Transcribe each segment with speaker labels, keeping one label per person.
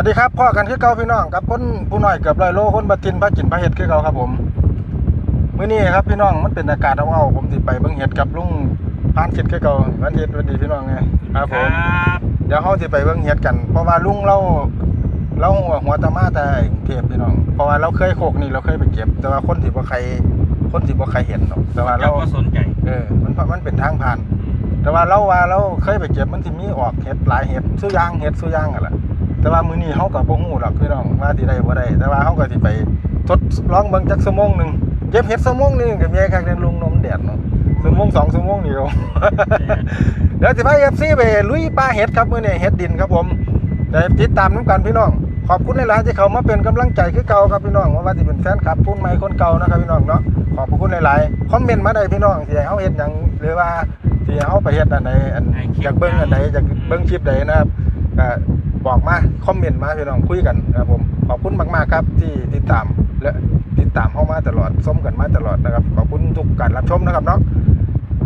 Speaker 1: วัสดีครับพ่อกันคือเก่าพี่น้องกับคนผู้น้อยเกือบร้อยโลคนบัจินพระจินพระเห็ดคือเก่าครับผมมื้อนี้ครับพี่น้องมันเป็นอากาศเอาๆผมสิไปเบิ่งเห็ดกับลุงพานคิดคือเก่าวันเห็ดวันดีพี่น้องไงครับผม
Speaker 2: ครับ
Speaker 1: เดี๋ยวเขาสิไปเบิ่งเห็ดกัน เพราะว่าลุงเราเราหัวหัวตะมาแต่กรุงเทพพี่น้อง เพราะว่าเราเคยโคกนี่เราเคยไปเก็บ แต่ว่าคนที่บ่ใครคนที่บ่ใครเห็นหรอกแต่ว่า
Speaker 2: เจ้า
Speaker 1: เรา
Speaker 2: ก็สนใจ
Speaker 1: เออมันมันเป็นทางผ่าน แต่ว่าเราว่าเราเคยไปเก็บมันสิมีออกเห็ดหลายเห็ดสุอยางเห็ดสุอยางอะล่ะ แต่ว่ามื้อนี้เฮาก็บ่ฮู้หรอกพี่น้องว่าสิได้บ่ได้ แต่ว่าเฮาก็สิไปทดลองเบิ่งจักชั่วโมงหนึงเก็บเห็ดชั่วโมงหนึงก็มีคักเด้ลุงนมแดดเนาะชั่วโมงสองชั่วโมงนี่ก็เดี๋ยวสิพา FC ไปลุยป่าเห็ดครับมื้อนี้เห็ดดินครับผมได้ติดตามนํกันพี่น้องขอบคุณหลายๆที่เขามาเป็นกำลังใจคือเก่าครับพี่น้องว่าว่าสิเป็นแฟนคลับพุ่นใหม่คนเก่านะครับพี่น้องเนาะขอบพระคุณหลายๆคอมเมนต์มาได้พี่น้องสิให้เฮาเฮ็ดหยังหรือว่าสิให้เฮาไปเฮ็ดอันใดอันอยากเบิ่งอันใดอยากเบิ่งคลิปใดนะครับก็ บอกมาคอมเมนต์มาพี่น้องคุยกันครับผมขอบคุณมากๆครับที่ติดตามและติดตามเฮามาตลอดส้มกันมาตลอดนะครับขอบคุณทุกการรับชมนะครับเนาะ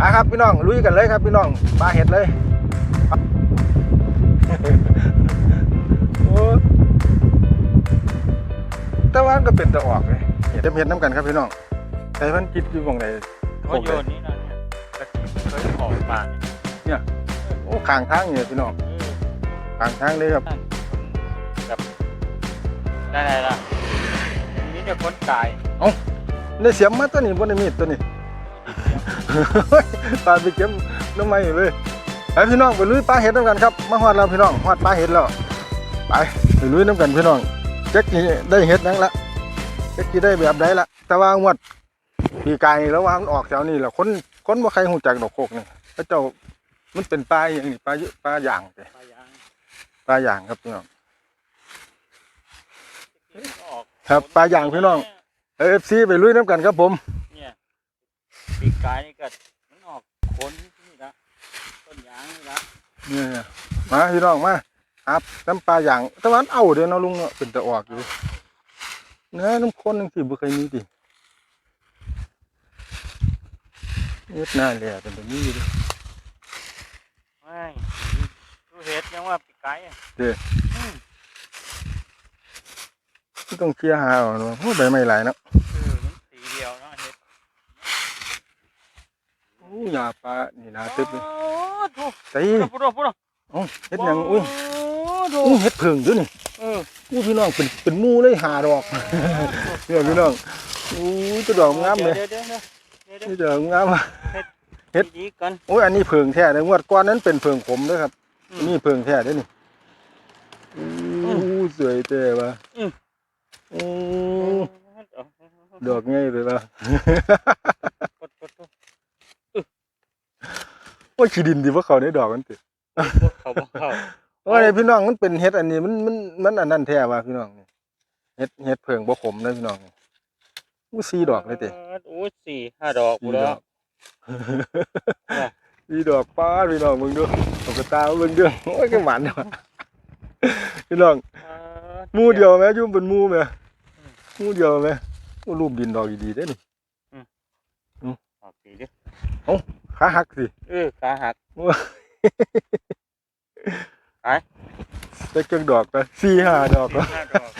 Speaker 1: อะครับพี่น้องลุยกันเลยครับพี่น้องปลาเห็ดเลยโอ้แต่ว่ามันก็เป็นตะออกเลยเห็ดเห็ดน้ำกันครับพี่น้องใส่พันกิดอยู่ตรงไหน
Speaker 2: เขาโยนนี่นะเนี่ยแต่เคยออกป่าเนี่ย
Speaker 1: โอ้ข้างทางเนี่ยพี่น้อง
Speaker 2: เออ
Speaker 1: ข้างทางเลยครับ
Speaker 2: กับได้ไรล่ะมีแต่คนตาย
Speaker 1: ได้เสียมมาตัวนี้บนได้มีดตัวนี้ปลาไปเก็บน้ำไม้เลยไปพี่น้องไปลุยปลาเห็ดน้ำกันครับมาฮอดแล้วพี่น้องฮอดปลาเห็ดแล้วไปไปลุยน้ำกันพี่น้องเจ๊กนี่ได้เห็ดนังละเจ๊กนี่ได้แบบใดละแต่ว่างวดปีกายนี่แล้วว่ามันออกแถวนี้แหละคนคนบ่ใครหูจักดอกโคกนี่พระเจ้ามันเป็นปลาอย่างนี้ปลาเยอะปลาอย่างเด้
Speaker 2: ป่ายาง
Speaker 1: ปลาอย่างครับพี่น้อง
Speaker 2: ออก
Speaker 1: ครับปลาอย่างพี่น้องเอฟซีไปลุยน้ำกันครับผม
Speaker 2: เนี่ยปีกกายนี่ก็มันออกขนนี่ละต้นยางนี่ละ
Speaker 1: เนี่ยมาพี่น้องมาครับน้ำปลาอย่างแตะวันเอาเดี๋ยวเนาะลุงเนาะเป็นตะออกอยู่เนื้อน้ำข้นนึงสิบุเคยมีดิเฮ็ดหน้าเลยเป็นตัวนี้อยู่ดิ
Speaker 2: ไม่ดูเห็ดยังว่าปี กกายอะ
Speaker 1: ที่ต้องเคลียร์หาเอาเนาะโอ้ใบไม้หลายเนาะ
Speaker 2: เออมันสีเดียวเนาะเห็ด
Speaker 1: โอ้ยาปลานี่นาตึบเลย
Speaker 2: โอ้โห
Speaker 1: ใส่
Speaker 2: พูดพูดพูด
Speaker 1: เอ้าเฮ็ดหยังอุ้ย
Speaker 2: โอ้
Speaker 1: อู้เฮ็ดเพิ่งอยู่นี่
Speaker 2: เออ
Speaker 1: อู้พี่น้องเป็นเป็นหมู่เลยหาดอกเนี่ยพี่น้องอู้ตัวดอกงามเลย
Speaker 2: เดี๋ยวเดี๋ยวเดี๋ยวเดี๋ยว
Speaker 1: นี่ดอกงามเฮ็ด
Speaker 2: ดีกัน
Speaker 1: โอ้ยอันนี้เพิงแท้เลยงวดก้อนนั้นเป็นเพิงผมเด้วยครับ
Speaker 2: อืม
Speaker 1: อันนี่เพิงแท้เด้อนี่อู้ สวยเจ้วะ
Speaker 2: อืม
Speaker 1: โอ้ดอกง่ายเลยวะ
Speaker 2: กดกดกด
Speaker 1: ว่าขี้ดินดีว่าเขาในดอกมันติ
Speaker 2: เขาบอกเขา
Speaker 1: โอ้ยพี่น้องมันเป็นเฮ็ดอันนี้มันมันมันอันนั้นแท้ว่ะพี่น้องนี่เฮ็ดเฮ็ดเพิงบ่ขมนะพี่น้องนี่อู้สีดอกเลยติ
Speaker 2: โอ้ยสี่ห้าดอก
Speaker 1: สี่
Speaker 2: กู
Speaker 1: ด
Speaker 2: แล้
Speaker 1: อ
Speaker 2: ว
Speaker 1: กสีดอกป้าดพี่น้องมึงดูตกตาเบิ่งเด้อโอ้ยก็หมันว่ะพี่น้องห มูเดียวไหมยุ่มเป็นหมูไหมหมูเดียวไหมโอ้รูปดินดอกดีๆได้อนี่
Speaker 2: ออกสีดิ
Speaker 1: ขาหักสิ
Speaker 2: เออขาหัก
Speaker 1: ได้เกิงดอกไปสี่ห้าดอก
Speaker 2: สี่
Speaker 1: ก็
Speaker 2: ห้าดอก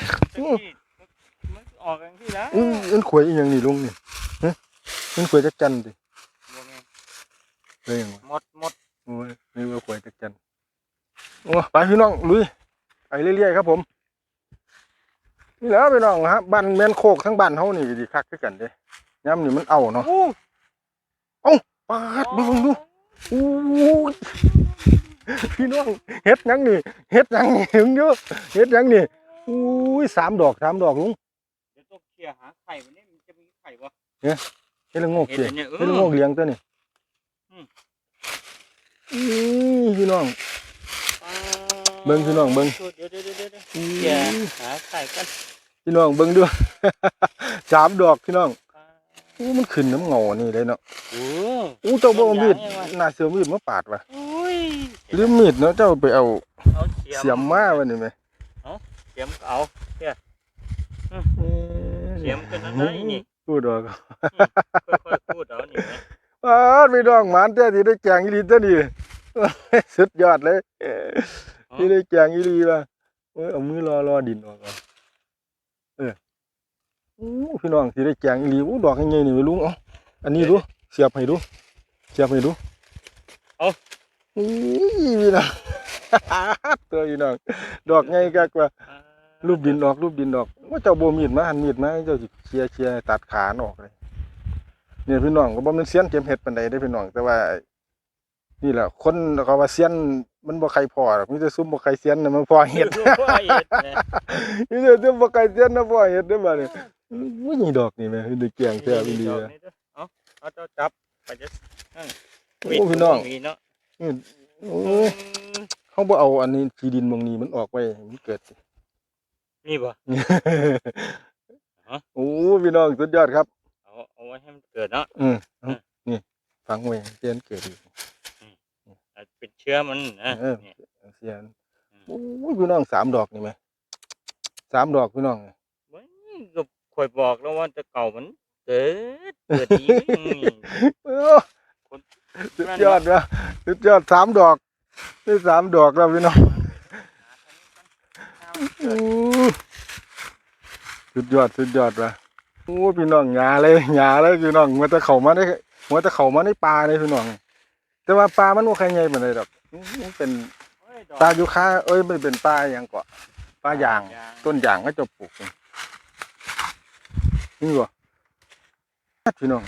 Speaker 2: มันออกอย่างที่แล้ว
Speaker 1: อุ้ยมันขวยอีหยังนี่ลุงนี่ฮะมันขวยจักจันดิเลยยังวะ
Speaker 2: หมดหมด
Speaker 1: โอ้ยนี่ว่าขวยจักจันโอ้ไปพี่น้องลุยไปเรื่อยๆครับผม นี่แหล้วพี่น้องฮะบ้านแม่นโคกทั้งบ้านเฮานี่ดีคักคือกันเด้ย่ำนี่มันเอาเนาะ
Speaker 2: อู้
Speaker 1: ปาดเบิ่งดูอู้ยพี่น้องเฮ็ดหยังนี่เฮ็ดหยังนี่ถึงเยอะเฮ็ดหยังนี่อู้ยสามดอกสามดอกลุง
Speaker 2: เดี๋ยวต้องเคลียร์หาไข่วันนี้มันจะมีไข่วะ
Speaker 1: เฮ็ดละโงก
Speaker 2: เห็น
Speaker 1: เจ้
Speaker 2: อันเนี่ยเอ
Speaker 1: เฮ็ดละ
Speaker 2: อ
Speaker 1: โงกเลี้ยงตัวนี่
Speaker 2: อืม
Speaker 1: อือพี่น้อง เบิ่งพี่น้องเบิ่ง
Speaker 2: เดี๋ยวเดี๋ยวเดี๋ยวเดี๋ยว
Speaker 1: อู้
Speaker 2: เคลีย
Speaker 1: ย
Speaker 2: ร์หาไข่กัน
Speaker 1: พี่น้องเบิ่งดูสามดอกพี่น้องอู้มันขึ้นน้ำเงานี่เลยเนาะ
Speaker 2: โอ้
Speaker 1: อู้เจ้าบ่เอามีด
Speaker 2: ยังไงวะ
Speaker 1: น่าเสือมีดมาปาดว่ะ
Speaker 2: อุ้ย
Speaker 1: หรือมีดเนาะเจ้าไปเอา
Speaker 2: เอาเสียม
Speaker 1: เสียมมาวันนี้ไหม
Speaker 2: เสียมก็เอา
Speaker 1: เอ๊ะ
Speaker 2: เสียมกันนั่นนะอีนี่
Speaker 1: พูดดอก
Speaker 2: ค่อยๆพูดเอานี่ไหม
Speaker 1: อ้าวพี่น้องหมานแต่ที่ได้แกงอีหลีตัวนี้สุดยอดเลยที่ได้แกงอีหลีว่ะเอ้ยเอามือรอรอดินออกก่อนเออ อู้พี่น้องสิได้แกงอีหลีอู้ดอกใหญ่ๆนี่ไปลุงเอ้าอันนี้ดูเสียบให้ดูเสียบให้ดู
Speaker 2: เอา
Speaker 1: อู้ยพี่น้อง ตัวพี่น้องดอกใหญ่กักว่ารูปดินออกรูปดินออกว่าเจ้าโบมีดมาหันมีดมาให้เจ้าสิเคลียร์เคลียร์ตัดขาออกเลยเนี่ยพี่น้องก็บ่แมันเสียนเก็บเห็ดปานใดได้อพี่น้องแต่ว่า นี่แหละคนเขาว่าเสียนมันบ่ใครพอหรอกมีแต่ซุ่มบ่ใครเสียนน่ะมันพอเห็ด
Speaker 2: เห็ดเนี่ย
Speaker 1: มีแต่ซุ่มบ่ใครเสียนน่ะพอเห็ดได้อบัดนี้ อุ้ยนี่ดอกนี่แม่ได้แกงแท้อีหลี
Speaker 2: ดอก
Speaker 1: อะ
Speaker 2: นี่เด้อเอาเอาเจ้าจับไปจะ
Speaker 1: โอ้พี่น้อง
Speaker 2: มีเนาะ
Speaker 1: โอ้ยเขาบ่เอาอันนี้ที่ดินหมองนี้มันออกไว้ให้มันเกิดสิ
Speaker 2: นี่บ่ฮะ
Speaker 1: โอ้พี่น้องสุดยอดครับ
Speaker 2: เอาเอาไว้ให้มันเกิดเนาะ
Speaker 1: อืมเอานี่ฟังไว้เสียนเกิดอีก
Speaker 2: เอาเป็นเชื้อมันนะ
Speaker 1: เออ
Speaker 2: เนี่ย
Speaker 1: เสียนโอ้ยพี่น้องสามดอกนี่ไหมสามดอกพี่น้อง
Speaker 2: เว้ยก็ คอยบอกแล้วว่าจะเก่ามันเกิดเกิดดีนี่
Speaker 1: เออ
Speaker 2: คน
Speaker 1: สุดยอดนะสุดยอดสามดอกนี่สามดอกแล้วพี่น้องอู้สุดยอดสุดยอดว่ะโอ้ยพี่น้องหยาเลยหยาเลยพี่น้องมันจะเข้ามาได้มันจะเข้ามาในป่าเลยพี่น้อง แต่ว่าป่ามันบ่ใครใหญ่ปานใดดอกมันเป็น
Speaker 2: เฮ้ยดอก
Speaker 1: ป่ายูคาเอ้ยมันเป็นป่าหยังกว่าป่ายาง
Speaker 2: ยาง
Speaker 1: ต้นยางก็จะปลูก นี่นี่บ่พี่น้อง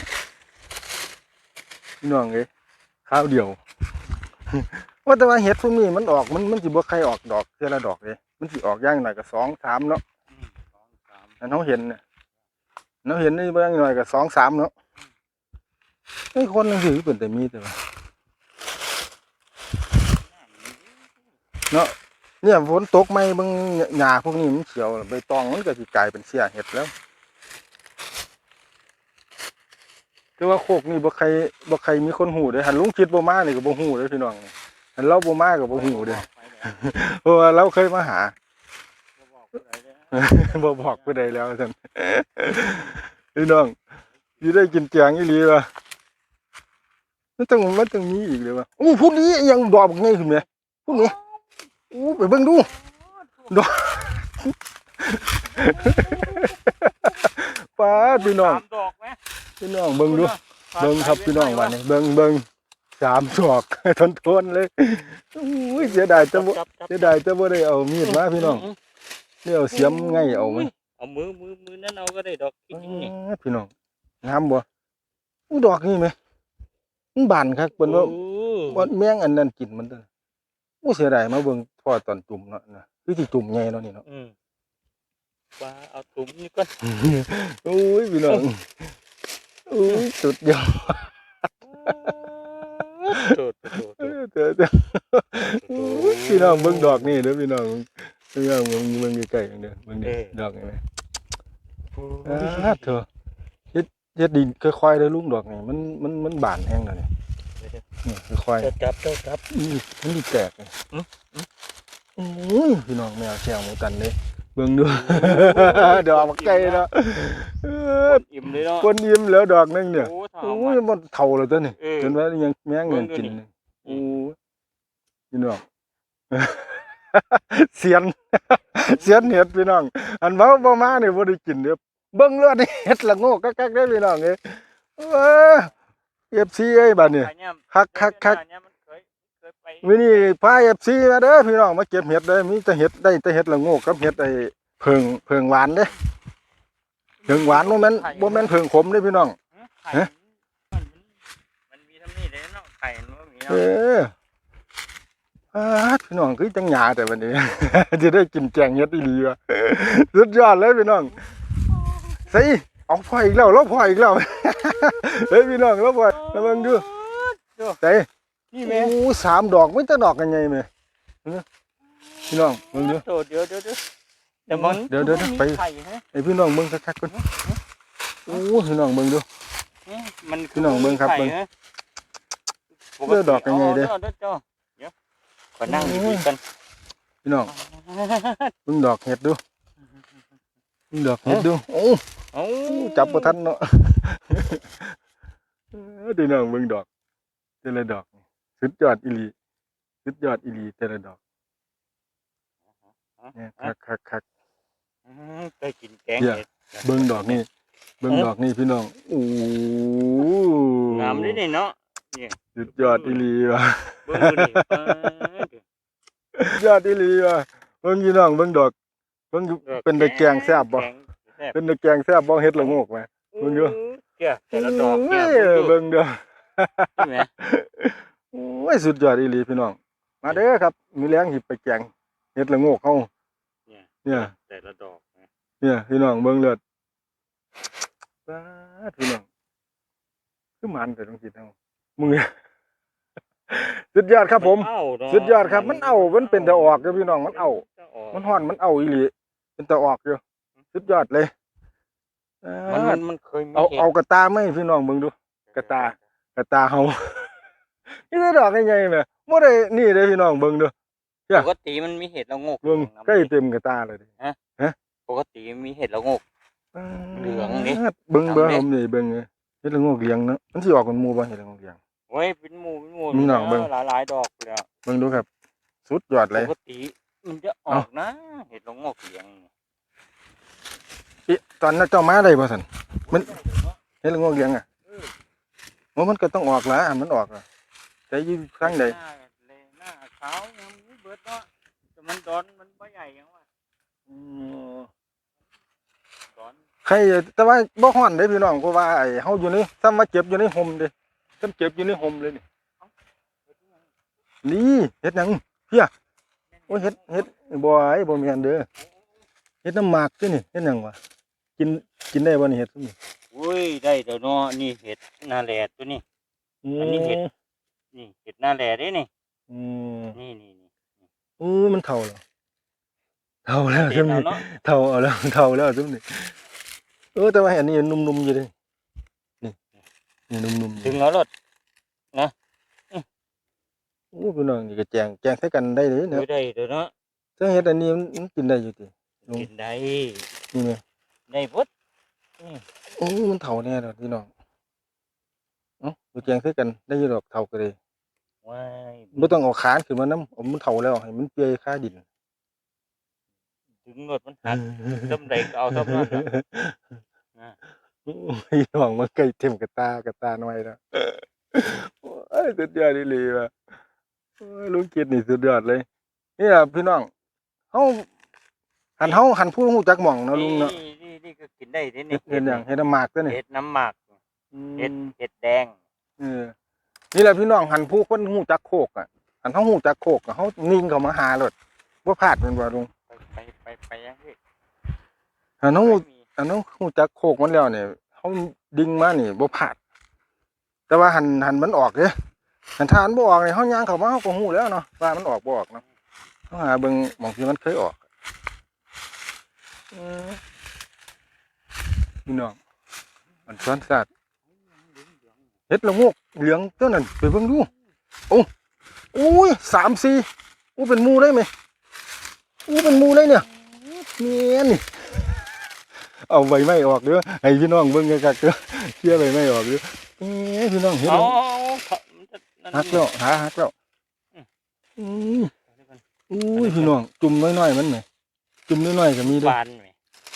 Speaker 1: พี่น้องเอ้ยข้าวเดียวว่าแต่ว่าเห็ดพวกนี้มันออกมันมันสิบ่ใครออกดอกเท่าละดอกเลยมันสิออกอย่างหน่อยก็สองสามเนาะ
Speaker 2: อืมสองสาม
Speaker 1: อันเราเห็นเนี่ยเราเห็นนี่บ่อย่างหน่อยก็สองสามเนาะไอ้คนนึงสิเป็นแต่มีแต่ว่าเนี่ยฝนตกไหมเบางหญ้าพวกนี้มันเขียวใบตองมันก็สิกลายเป็นเสียเห็ดแล้ว แต่ว่าโคกนี่บ่ใครบ่ใครมีคนหูเด้หันลุงคิดบ่มานี่ก็บ่ฮู้เด้พี่น้องหันเราบ่มาก็บ่ฮู้เด้อ
Speaker 2: ไปแล้ว
Speaker 1: เพราะว่าเราเคยมาหา
Speaker 2: บ่บอกผู้ใดเลยน
Speaker 1: แล้วซั่นพี่น้องสิได้กินแกงอีหลีวะมันต้องมันต้องมีอีกเลยวะอู้ผู้นี้ยังดอกบักใหญ่ขึ้นแหมผู้นี้อู้ไปเบิ่งดูดอกป้าพี่น้อง พี่น้องเบิ่งดูเบิ่งครับพี่น้องว่านี่เบิ่งเบิ่งสามศอกทนทนๆเลยอุ้ยเสียดายแต่บ่
Speaker 2: จับจับ
Speaker 1: เสียดายแต่บ่ได้เอามีดมาพี่น้องนี่เอาเสียมไงเอาไหม
Speaker 2: เอามือมือมือนั่นเอาก็ได้ดอกจริงๆนี่
Speaker 1: อ้าพี่น้องงามบ่อู้ดอกนี่ไหมมันบานคักเพิ่นว่า
Speaker 2: โอ้
Speaker 1: ว่าแมงอันนั้นกินมันเด้ออู้เสียดายมาเบิ่งพ่อตอนจุ่มเนาะนะคือสิจุ่มใหญ่เนาะนี่เนาะ
Speaker 2: อืมปลาเอาถุงนี่ก่อน
Speaker 1: อุ้ยพี่น้อง อุ้สุดยอด
Speaker 2: โดดโดดโดด
Speaker 1: เด้อเด้ออุ้ยพี่น้องเบิ่งดอกนี่เด้อพี่น้องพี่น้องเบิ่งเบิ่งใกล้ๆเด้อเบิ่งนี่ดอกนี่ไหมอาเถอะเฮ็ดเฮ็ดดินค่อยๆเด้อลุงดอกนี่มันมันมันบานแห้งแล้วนี่นี่ค่อย
Speaker 2: เจ้าจับเจ้าจับ
Speaker 1: ๆนี่มันสิแตกนี่
Speaker 2: อื้ออ๋อ
Speaker 1: พี่น้องแมวแซวหมูกันเด้ เบิ่งดู ดอกบักไก่เนาะเออ
Speaker 2: อิ่มเลยเนาะ
Speaker 1: คนยิ้มแล้วดอกหนึงเนี่ย
Speaker 2: โอ้ถาม
Speaker 1: โอ้
Speaker 2: ว่าย
Speaker 1: มันเฒ่าแล้วตัวนี่
Speaker 2: เออ
Speaker 1: จนว่ายังแม่งเงิน
Speaker 2: เบิ่งดู
Speaker 1: กิน
Speaker 2: นี่
Speaker 1: นี่โอ้ยพี่น้อง เสียน เสียนเห็ดพี่น้อง อันเมาบ่มานี่บ่ได้กินเด้อเบิ่งเลือดนี่เห็ดละโงกกักๆเด้อพี่น้องเอ้ยเออ FC เอ้ยบัดนี้
Speaker 2: ไปเนี่ย
Speaker 1: คักคักคัก
Speaker 2: เนี่ยมัน เคยเคยไป
Speaker 1: มื้อนี้พา FC มาเด้อพี่น้องมาเก็บเห็ดเด้อมีแต่เห็ดได้แต่เห็ดละโงกกับเห็ดไอ้เพิงเพิงหวานเด้อเพิงหวานบ่แม่นบ่แม่นเพิงขมเด้อพี่น้อง
Speaker 2: ไข่มันมันมีทำนี่เลยเนาะไข่มันก็มี
Speaker 1: เอ
Speaker 2: เนาะ
Speaker 1: ออาดพี่น้องคือจังหยาแต่วันนี้ จะได้กินแกงเห็ดอีหลีว่ะสุดยอดเลยพี่น้องใส่เอาพ่ออีกแล้วเราพ่ออีกแล้ว เฮ้ยพี่น้องเราพ่อระวังดูใส่
Speaker 2: นี่
Speaker 1: โอ้
Speaker 2: แม่
Speaker 1: สามดอกไม่จะดอกกันไงแม่พี่น้องเบิ่งดู
Speaker 2: โดดเดี๋ยวเดี๋ยวเดี๋ยวเดี๋ยวมัน
Speaker 1: เดี๋ยวเดี๋ยว
Speaker 2: มันมี
Speaker 1: ไป
Speaker 2: ไข่ฮะ
Speaker 1: ไอพี่น้องเบิ่งคักๆก่อนโอ้พี่น้องเบิ่งดู
Speaker 2: เนี่ยมัน
Speaker 1: พี่น้องเบิ่งครับ
Speaker 2: ไข่
Speaker 1: เบิ่ง
Speaker 2: ฮะ
Speaker 1: เลือดดอกยังไงเด้อา
Speaker 2: เด้อเจ้าเดี๋ยวขอนั่งดีๆกัน
Speaker 1: พี่น้องเบิ่งดอกเห็ดดูเบิ่งดอกเห็ดดูโอ้
Speaker 2: เอ้า
Speaker 1: จับบ่ทันเนาะเออพี่น้องเบิ่งดอกแต่ละดอกนี่ สุดยอดอีหลีสุดยอดอีหลีแต่ละดอกเนี่ยคักคักคัก
Speaker 2: อืมเคยกินแกง
Speaker 1: เหี้ย
Speaker 2: เห็ด
Speaker 1: เบิ่งดอกนี่เบิ่งดอกนี่พี่น้องโอ้
Speaker 2: งามด้วยนี่เนาะ
Speaker 1: สุดยอดอีหลีว่ะ
Speaker 2: เบิ่งดูนี่เออ
Speaker 1: สุดยอดอีหลีว่ะเบิ่งพี่น้องเบิ่งดอกเบิ่งอยู่เป็นตะแกรงแซ่บบ่
Speaker 2: แกงแซ่บ
Speaker 1: เป็นตะแกรงแซ่บบ่เฮ็ดละโงกไหมเบิ่งดู
Speaker 2: เจ้าแต่ละดอกเนี่ย
Speaker 1: เอ้ยเบิ่งเด้อ
Speaker 2: ใช่ไหม
Speaker 1: โอ้ยสุดยอดอีหลีพี่น้อง มาเด้อครับ มีแรงหิบไปแกงเฮ็ดละโงกเฮา
Speaker 2: เนี่ย
Speaker 1: เนี่ย
Speaker 2: แต่ละดอกนะ
Speaker 1: เนี่ยพี่น้องเบิ่งเลือดป๊าดพี่น้องคือมันแต่ต้องคิดเอามือสุดยอดครับผม
Speaker 2: นเอาเนาะ
Speaker 1: สุดยอดครับ มันเอา มันเป็นตะออกเด้อพี่น้อง มันเอา
Speaker 2: ตะออก
Speaker 1: มันฮ้อน มันเอาอีหลี เป็นตะออกอยู่สุดยอดเลยอ่
Speaker 2: มันามันมันเคยมี
Speaker 1: เอา
Speaker 2: ห็ด
Speaker 1: เอากระตาไหมพี่น้องเบิ่งดู กระตากระตาเฮา นี่ได้ดอกใหญ่ๆแหมบ่ได้นี่เด้อพี่น้องเบิ่งดู
Speaker 2: ปกติมันมีเห็ดละโงก
Speaker 1: เบิ่ง
Speaker 2: น้ำ
Speaker 1: ใกล้เต็มกระตาเลยดิ
Speaker 2: ปกติมีเห็ดละโงก เหลืองนี่
Speaker 1: เบิ่งเบิ่ง
Speaker 2: ทำดิ
Speaker 1: ผมนี่เบิ่งเลยเฮ็ดละโงกเลี้ยงเนาะมันสิออกเป็นหมู่บ่เฮ็ดละโงกเลี้ยง
Speaker 2: โอ้ยเป็นหมูเป็นหมู
Speaker 1: มีหนองเบิ่ง
Speaker 2: หลายหลายๆดอกเลยอะ
Speaker 1: เบิ่งดูครับ สุดยอดเลย
Speaker 2: ปกติมันจะออกนะ เห็ดละโงกเหลียง
Speaker 1: อิตอนนั้นเจ้ามาได้บ่ซั่น มัน เฮ็ดละโงกเลี้ยงอะว่ามันก็ต้องออกละอันมันออกอะ แต่อยู่ครั้งใด
Speaker 2: หน้าเลยหน้าขาวยังมีเบิดเนาะแต่มันดอนมันบ่ใหญ่ยังวะดอน
Speaker 1: ใครแต่ว่าบ่ฮ้อนเด้พี่น้องเพราะว่าไอ้เฮาอยู่นี่ซ้ำมาเก็บอยู่ในห่มเด้ซ้ำเก็บอยู่ในห่มเลยนี่
Speaker 2: เฮ็ดอิหยัง
Speaker 1: นี่เฮ็ดหยังเพี้ยโอ้ยเฮ็ดเฮ็ดบ่ไอ้บ่แม่นเด้อเฮ็ดน้ำหมากตินี่เฮ็ดหยังวะกินกินได้บ่นี่เฮ็ดซุนี่
Speaker 2: อุ้ยได้เดี๋ยวเนาะนี่เห็ดหน้าแหลตัวนี้อันนี้เฮ็ด นี่เห็ดหน้าแหลเด้นี่
Speaker 1: อืม
Speaker 2: นี่นี่นี่
Speaker 1: อู้มันเฒ่าแล้วเฒ่าแล้ว
Speaker 2: เห็
Speaker 1: ซุ
Speaker 2: ดเอา
Speaker 1: นี่
Speaker 2: เนาะ
Speaker 1: เฒ่าเอาแล้วเฒ่าแล้วซุนี่เออแต่ว่าอันนี้นุ่มๆอยู่เด้นี่นี่นุ่มๆอ
Speaker 2: ถึ
Speaker 1: ยู่
Speaker 2: งแล้วรถ
Speaker 1: อู้พี่น้องนี่ก็แจงแจงใส่กันได้เลยเนาะ
Speaker 2: อุ้ยได้เดี๋ยวเนาะ
Speaker 1: ถ้าเฮ็ดอันนี้มันมันกินได้อยู่ติ ลง
Speaker 2: กินได้
Speaker 1: นี่แม่
Speaker 2: ได้เบิด
Speaker 1: โอ้มันเฒ่าแน่ดอกพี่น้องเอ้าไปแจงใส่กันได้อยู่ดอกเฒ่าก็เลย
Speaker 2: ว้าย
Speaker 1: บ่ต้องเอาขานขึ้นมานำเอามันเฒ่าแล้วให้มันเปื่อยคาดิน
Speaker 2: ถึงรถมันหักจำใดก็เอาเท่านั้นล่ะอ่า
Speaker 1: พี่น้องมันใกล้เต็มกระตากระตาหน่อยแล้วโอ้ยสุดยอดอีหลีว่ะโอ้ยลุงคิดนี่สุดยอดเลย นี่ล่ะพี่น้องเฮาหันเฮาหันผู้ฮู้จักหม่องเนาะลุงเนาะ
Speaker 2: นี่นี่นี่ก็กินได้เด้
Speaker 1: เฮ็
Speaker 2: นี่
Speaker 1: ดเฮ็ดหยังเฮ็ดน้ำหมากตัวนี่
Speaker 2: เห็ดน้ำหมากเห็ด
Speaker 1: อืม
Speaker 2: เห็ดแดง
Speaker 1: เออ นี่แหละพี่น้องหันผู้คนฮู้จักโคกอะหันเฮาฮู้จักโคกอะเฮานิ่งเข้ามาหาโลดบ่พลาดแม่นบ่ลุง
Speaker 2: ไปไปไปไปยังพี่
Speaker 1: หันเฮา
Speaker 2: ไม่มี
Speaker 1: อันนั้นฮู้จักโคกมันแล้วเนี่ยเฮาดิ่งมานี่บ่พลาด แต่ว่าหันหันมันออกเด้หันทานบ่ออกนี่เฮาย่างเข้ามาเฮาก็ฮู้แล้วเนาะว่ามันออกบ่ออกเนาะเฮาหาเบิ่งหม่องที่มันเคยออกอืมพี่น้องมันสวนสัตว์เฮ็ดละโงก เหลืองตัวนั้นไปเบิ่งดูโอ้โอ้ยสามสี่อู้เป็นมูได้ไหมอู้เป็นมู่เลยเนี่ยเนียนี่เอาใบไม้ออกเด้อให้พี่น้องเบิ่งกันกักเด้อเคลียใบไม้ออกเด้อเอ้ยพี่น้องเห็น
Speaker 2: เอา
Speaker 1: แล้ว
Speaker 2: เอาะ
Speaker 1: หักแล้วหาหักแล้ว
Speaker 2: อืม
Speaker 1: อืออุ้ยพี่น้องจุ่มน้อยๆมันไหมจุ่มน้อยๆก็มีด้อบา
Speaker 2: นไหม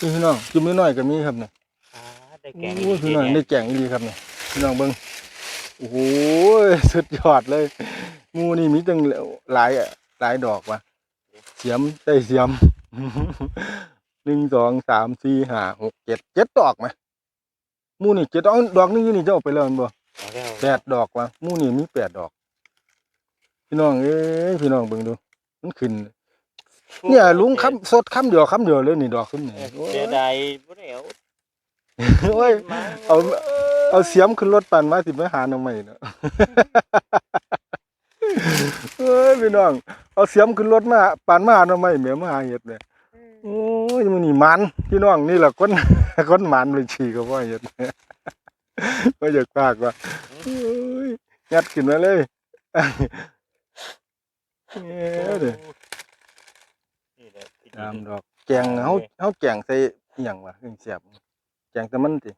Speaker 1: นี่พี่น้องจุ่มน้อยๆก็มีครับเนี่ย
Speaker 2: อ่าได้แกง
Speaker 1: โอ้ยพี่น้องได้แกงดีครับเนี่ยพี่น้องเบิ่ง โอ้โหสุดยอดเลยหมูนี่มีตั้งหลายอะหลายดอกว่ะเสียมใส่เสียมหนึ่งสองสามสี่ห้าหกเจ็ดเจ็ดดอกไหมหมูนี่เจ็ดดอกดอกนึงอยู่นี่เจ้าเอาไปแล้วแม่นบ่
Speaker 2: เอาแล้ว
Speaker 1: แปดดอกว่ะหมู่นี่มีแปดดอก พี่น้องเอ้ยพี่น้องเบิ่งดู มันขึ้นเนี่ยลุงคำสดคำเดียวคำเดียวเลยนี่ดอกขึ้นนี่
Speaker 2: เออ
Speaker 1: โอ้ย
Speaker 2: เสียดายบ่ได้เอา
Speaker 1: โอ้ย
Speaker 2: มา
Speaker 1: เอาเอาเสียมขึ้นรถปั่นมาสิมาหาหน่อไม้เนาะเอ้ยพี่น้องเอาเสียมขึ้นรถมาปั่นมาหาหน่อไม้แม่มาหาเห็ดเนี่ยโอ้ยมันนี่มันพี่น้องนี่แหละคนคนมันเลยฉี่ก็ว่าเห็ดก็อยากปากว่าโอ้ยยัดขึ้นมาเลยเอ้ยเด้อ
Speaker 2: นี่แหละที่ดี
Speaker 1: ตามดอกแกงเฮาเฮาแกงใส่อิหยังวะเครื่องเสียบ แกงแต่มันติ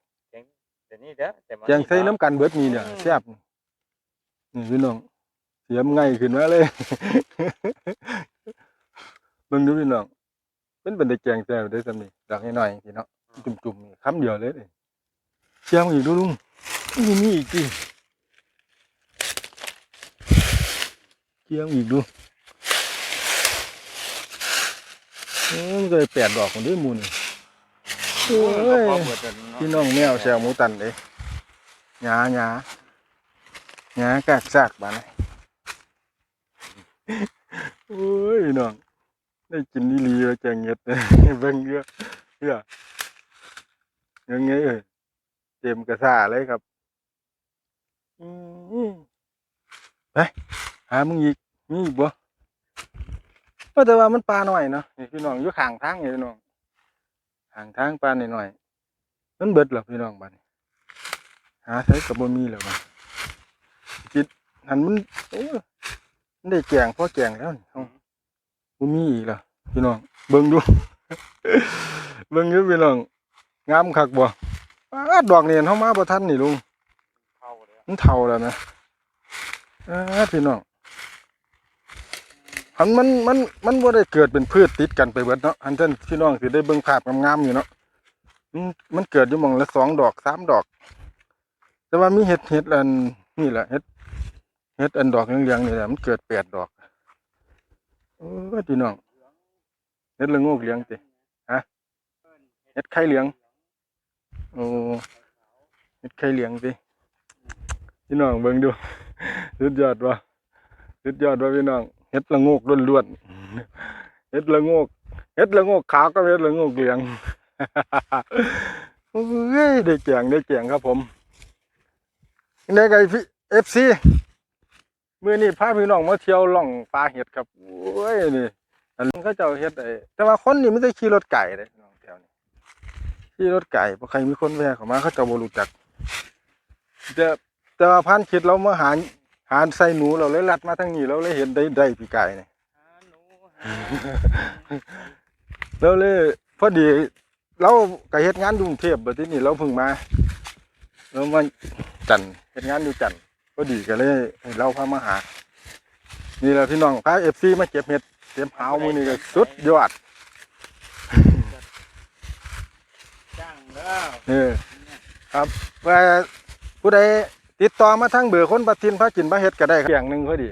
Speaker 2: แต่นี่เด้อแต่มัน
Speaker 1: แกงใส่น้ำกันเบิดมีเนี่ยแซ่บนี่พี่น้องเสียมง่ายขึ้นมาเลยเบิ่งดูพี่น้องเป็นเป็นตะแกรงแซ่บได้สำนี่ดอกน้อยๆพี่เนาะจุ่มๆนี่คำเดียวเลยนี่เชียงอีกดูลุงนี่มีอีกทีเชียงอีกดูเอ้ยมันก็เลยแปดดอกคนด้วยมูล โอ้ย
Speaker 2: พอเบิดแล้วเนาะ
Speaker 1: พี่น้องแมวแซวหมูตันเด้หยาหยาหยากากซากบ้าดนะโอ้ยน้องได้กินนี่ลีแล้วแจงเงียดเบิ่งเยอะเยอะยังไงเอ่ยเต็มกระซ่าเลยครับไปหามึงอีกมีอีกบ่เออแต่ว่ามันปลาหน่อยเนาะนี่พี่น้องอยู่ข้างทางนี่พี่น้อง ข้างทางปลาหน่อยๆมันเบิดแล้วพี่น้องบัดนี้หาใช้กับบ่มีแล้วบัดจิตหันมันโอ้ยมันได้แกงพอแกงแล้วนี่เฮาบ่มีอีกล่ะพี่น้องเบิ่งดูเบิ่งอยู่พี่น้องงามคักบ่ปาดดอกนี่เฮามาบ่ทันนี่ลุง
Speaker 2: เข้าเลย
Speaker 1: มันเฒ่าแล้วนะอาพี่น้อง หันมันมันมันบ่ได้เกิดเป็นพืชติดกันไปเบิดเนาะหันท่านพี่น้องสิได้เบิ่งภาพงามๆอยู่เนาะมันมันเกิดอยู่มองละสองดอกสามดอก แต่ว่ามีเห็ดเห็ดอันนี่แหละเห็ดเห็ดอันดอกเหลืองๆนี่แหละมันเกิดแปดดอกโอ้ยพี่น้องเฮ็ดละงกเหลืองติฮะเฮ็ดไข่เหลืองโอ้เฮ็ดไข่เหลืองติพี่น้องเบิ่งดูสุดยอดว่ะสุดยอดว่ะพี่น้อง เฮ็ดละโงกล้วนๆเฮ็ดละโงกเฮ็ดละโงกขาวกับเฮ็ดละโงกเหลืองโอ้ยได้แกงได้แกงครับผมได้ไงพี่ FC มื้อนี้พาพี่น้องมาเที่ยวล่องปลาเห็ดครับโอ้ยนี่อันนี้เขาเจ้าเฮ็ดไอ้แต่ว่าคนนี่ไม่ได้ขี่รถไก่เลยน้องแถวนี้ขี่รถไก่เพราะใครมีคนแวะเข้ามาเขาจ้าบ่รู้จักแต่แต่ว่าพันคิดเรามาหา หาใส่หนูเราเลยลัดมาทางนี้เราเลยเห็นได้ได้พี่ไก่นี่
Speaker 2: หาหนูหา
Speaker 1: เราเลยพอดีเราก็เฮ็ดงานอยู่กรุงเทพบัดทีนี้เราเพิ่งมาเรามาจันทน์เฮ็ดงานอยู่จันทน์พอดีก็เลยให้เราพามาหา นี่แหละพี่น้องพา FC มาเก็บเห็ดเตรียมหาวมื้อนี้ก็สุดยอด
Speaker 2: จ้างแล้ว
Speaker 1: เออครับว่าผู้ใด ติดต่อมาทางเบอร์คนปัทินพระกินพระเฮ็ดก็ได้ครับอย่างหนึ่งพอดี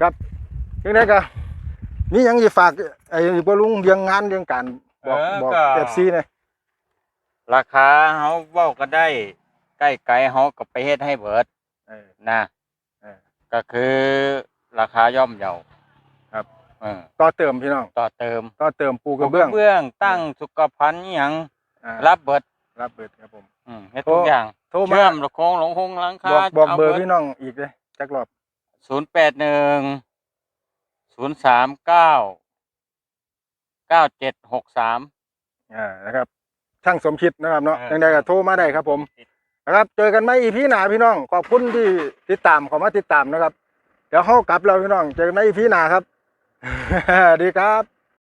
Speaker 1: ครับยังไงก็มีหยังสิฝากไอ้บ่ลุงเรื่องงานเรื่องการบอกบอก FC หน่อย
Speaker 2: ราคาเฮาเว้าก็ได้ใกล้ไกลเฮาก็ไปเฮ็ดให้เบิด
Speaker 1: เออ
Speaker 2: นะ
Speaker 1: เออ
Speaker 2: ก็คือราคาย่อมเยา
Speaker 1: ครับ
Speaker 2: เออ
Speaker 1: ต่อเติมพี่น้อง
Speaker 2: ต่อเติม
Speaker 1: ต่อเติมปูกระเบื้อง
Speaker 2: เบื้องตั้งสุขภัณฑ์อิหยัง
Speaker 1: อ่า
Speaker 2: รับเบิด
Speaker 1: รับเบิดครับผม
Speaker 2: อืมเฮ็ดทุกอย่าง
Speaker 1: โทรมา
Speaker 2: เชื่อมลูกโค้งหลงคงหลังคา
Speaker 1: บอกบอกเบอร์าพี่น้องอีกเลยจักรอบ
Speaker 2: ศูนย์แปดหนึ่งศูนย์สามเก้าเก้าเจ็ดหกสาม
Speaker 1: อ่านะครับช่างสมคิดนะครับเนาะ
Speaker 2: เออ
Speaker 1: ยังไงก็โทรมาได้ครับผมนะครับ เจอกันไหมอีพีหน้าพี่น้องขอบคุณที่ติดตามเขอมาติดตามนะครับ เดี๋ยวเข้ากลับเราพี่น้องเจอกันไหมอีพีหน้าครับ ดีครับ